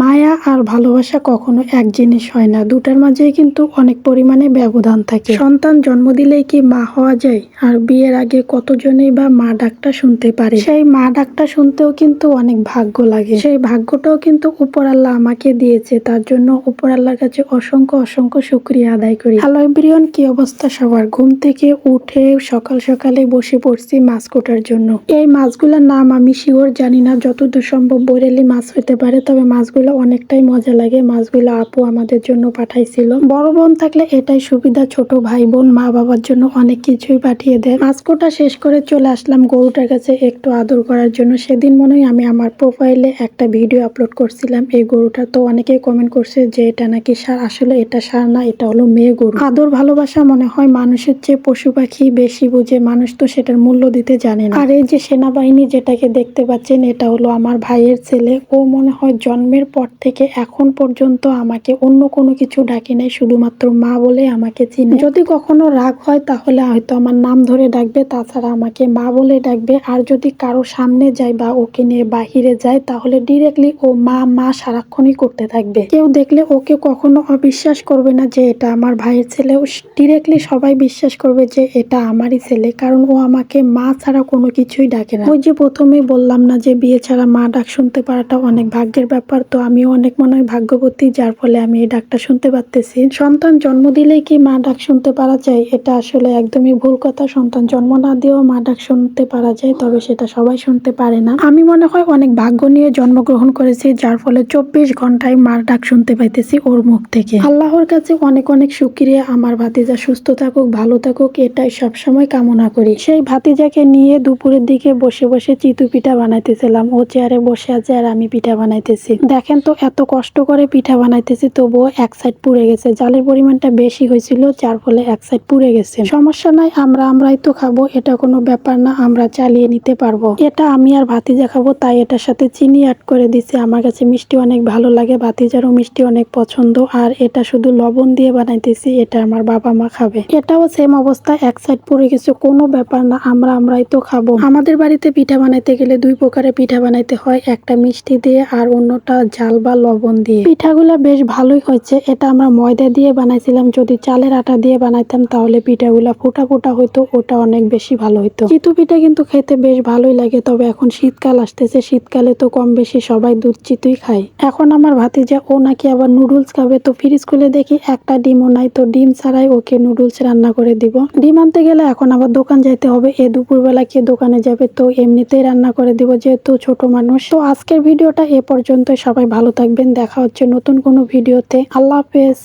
মায়া আর ভালোবাসা কখনো এক জিনিস হয় না। দুটার মাঝেই কিন্তু অনেক পরিমাণে ব্যবধান থাকে। সন্তান জন্ম দিলেই কি মা হওয়া যায়? আর বিয়ের আগে কতজনেই বা মা ডাকটা শুনতে পারে? সেই মা ডাকটা শুনতেও কিন্তু অনেক ভাগ্য লাগে। সেই ভাগ্যটাও কিন্তু উপর আল্লাহ আমাকে দিয়েছে। তার জন্য উপর আল্লাহর কাছে অসংখ্য অসংখ্য শুক্রিয়া আদায় করি। হ্যালো এভরিওয়ান, কি অবস্থা সবার? ঘুম থেকে উঠে সকাল সকালে বসে পড়ছি মাছ কোটার জন্য। এই মাছগুলোর নাম আমি শিওর জানি না। যতদূর সম্ভব বরেলি মাছ হতে পারে, তবে মাছগুলো অনেকটাই মজা লাগে। মাছগুলো আপু আমাদের জন্য পাঠাইছিল। বড় বোন থাকলে এটাই সুবিধা, ছোট ভাই বোন মা বাবার জন্য অনেক কিছুই পাঠিয়ে দেয়। মাছ কোটা শেষ করে চলে আসলাম গরুটার কাছে একটু আদর করার জন্য। সেদিন মনে হয় আমি আমার প্রোফাইলে একটা ভিডিও আপলোড করছিলাম। এই গরুটা তো অনেকেই কমেন্ট করছে যে এটা নাকি সার। আসলে এটা সার না, এটা হলো মেয়ে গরু। আদর ভালোবাসা মনে হয় মানুষের চেয়ে পশু পাখি বেশি বুঝে। মানুষ তো সেটার মূল্য দিতে জানে না। আর এই যে সেনাবাহিনী যেটাকে দেখতে পাচ্ছেন, এটা হলো আমার ভাইয়ের ছেলে। ও মনে হয় জন্মের পর থেকে এখন পর্যন্ত আমাকে অন্য কোনো কিছু ডাকে নাই, শুধুমাত্র মা বলে আমাকে চিনে। যদি কখনো রাগ হয় তাহলে হয়তো আমার নাম ধরে ডাকবে, তাছাড়া আমাকে মা বলে ডাকবে। আর যদি কারও সামনে যায় বা ওকে নিয়ে বাহিরে যায়, তাহলে ডিরেক্টলি ও মা মা সারাক্ষণই করতে থাকবে। কেউ দেখলে ওকে কখনো অবিশ্বাস করবে না যে এটা আমার ভাইয়ের ছেলে। ডিরেক্টলি সবাই বিশ্বাস করবে যে এটা আমারই ছেলে, কারণ ও আমাকে মা ছাড়া কোনো কিছুই ডাকে না। ওই যে প্রথমেই বললাম না যে বিয়ে ছাড়া মা ডাক শুনতে পারাটা অনেক ভাগ্যের ব্যাপার, তো আমিও অনেক মনে হয় ভাগ্যবতী, যার ফলে আমি এই ডাকটা শুনতে পারতেছি। সন্তান জন্ম দিলেই কি মা ডাক শুনতে পারা যায়? এটা আসলে একদমই ভুল কথা। সন্তান জন্ম না দিয়েও মা ডাক শুনতে পারা যায়, তবে সেটা সবাই শুনতে পারে না। আমি মনে হয় অনেক ভাগ্য নিয়ে জন্মগ্রহণ করেছি, যার ফলে চব্বিশ ঘন্টায় মার ডাক শুনতে পাইতেছি ওর মুখ থেকে। আল্লাহর কাছে অনেক অনেক শুক্রিয়া। আমার ভাতিজা সুস্থ থাকুক, ভালো থাকুক, এটাই সবসময় কামনা করি। সেই ভাতিজাকে নিয়ে দুপুরের দিকে বসে বসে চিতু পিঠা বানাইতেছিলাম। ও চেয়ারে বসে আছে আর আমি পিঠা বানাইতেছি। দেখেন তো এত কষ্ট করে পিঠা বানাইতেছি, তবুও এক সাইড পুড়ে গেছে। জালের পরিমাণটা বেশি হয়েছিল, যার ফলে এক সাইড পুড়ে গেছে। সমস্যা নাই, আমরা আমরাই তো খাব, এটা কোনো ব্যাপার না, আমরা চালিয়ে নিতে পারব। এটা আমি আর ভাতিজা খাব, তাই এটার সাথে চিনি অ্যাড করে দিছি। আমার কাছে মিষ্টি অনেক ভালো লাগে, ভাতিজারও মিষ্টি অনেক পছন্দ, আর এটা শুধু লবণ দিয়ে বানাইতেছি, এটা আমার বাবা মা খাবে। এটাও সেম অবস্থা, এক সাইড পুড়ে গেছে, কোনো ব্যাপার না, আমরা আমরাই তো খাব। আমাদের বাড়িতে পিঠা বানাইতে গেলে দুই প্রকারের পিঠা বানাইতে হয়, একটা মিষ্টি দিয়ে আর অন্যটা ঝাল বা লবণ দিয়ে। পিঠাগুলা বেশ ভালোই হয়েছে। এটা আমরা ময়দা দিয়ে বানাইছিলাম। যদি চালের আটা দিয়ে বানাইতাম, তাহলে পিঠাগুলা ফোটা ফোটা হইতো, ওটা অনেক বেশি ভালো হইতো। চিতু পিঠা কিন্তু খেতে বেশ ভালোই লাগে, তবে এখন শীতকাল আসতেছে। শীতকালে তো কম বেশি সবাই দুধ চিতুই খায়। এখন আমার ভাতিজা, ও নাকি আবার নুডলস খাবে। তো ফ্রিজ খুলে দেখি একটা ডিমও নাই। তো ডিম ছাড়াই ওকে নুডলস রান্না করে দিব। ডিম আনতে গেলে এখন আবার দোকান যাইতে হবে। এ দুপুরবেলা কে দোকানে যাবে, তো এমনিতেই রান্না করে দিব, যেহেতু ছোট মানুষ। তো আজকের ভিডিওটা এ পর্যন্ত সবাই ভালো থাকবেন দেখা হচ্ছে নতুন কোনো ভিডিওতে। আল্লাহ হাফেজ।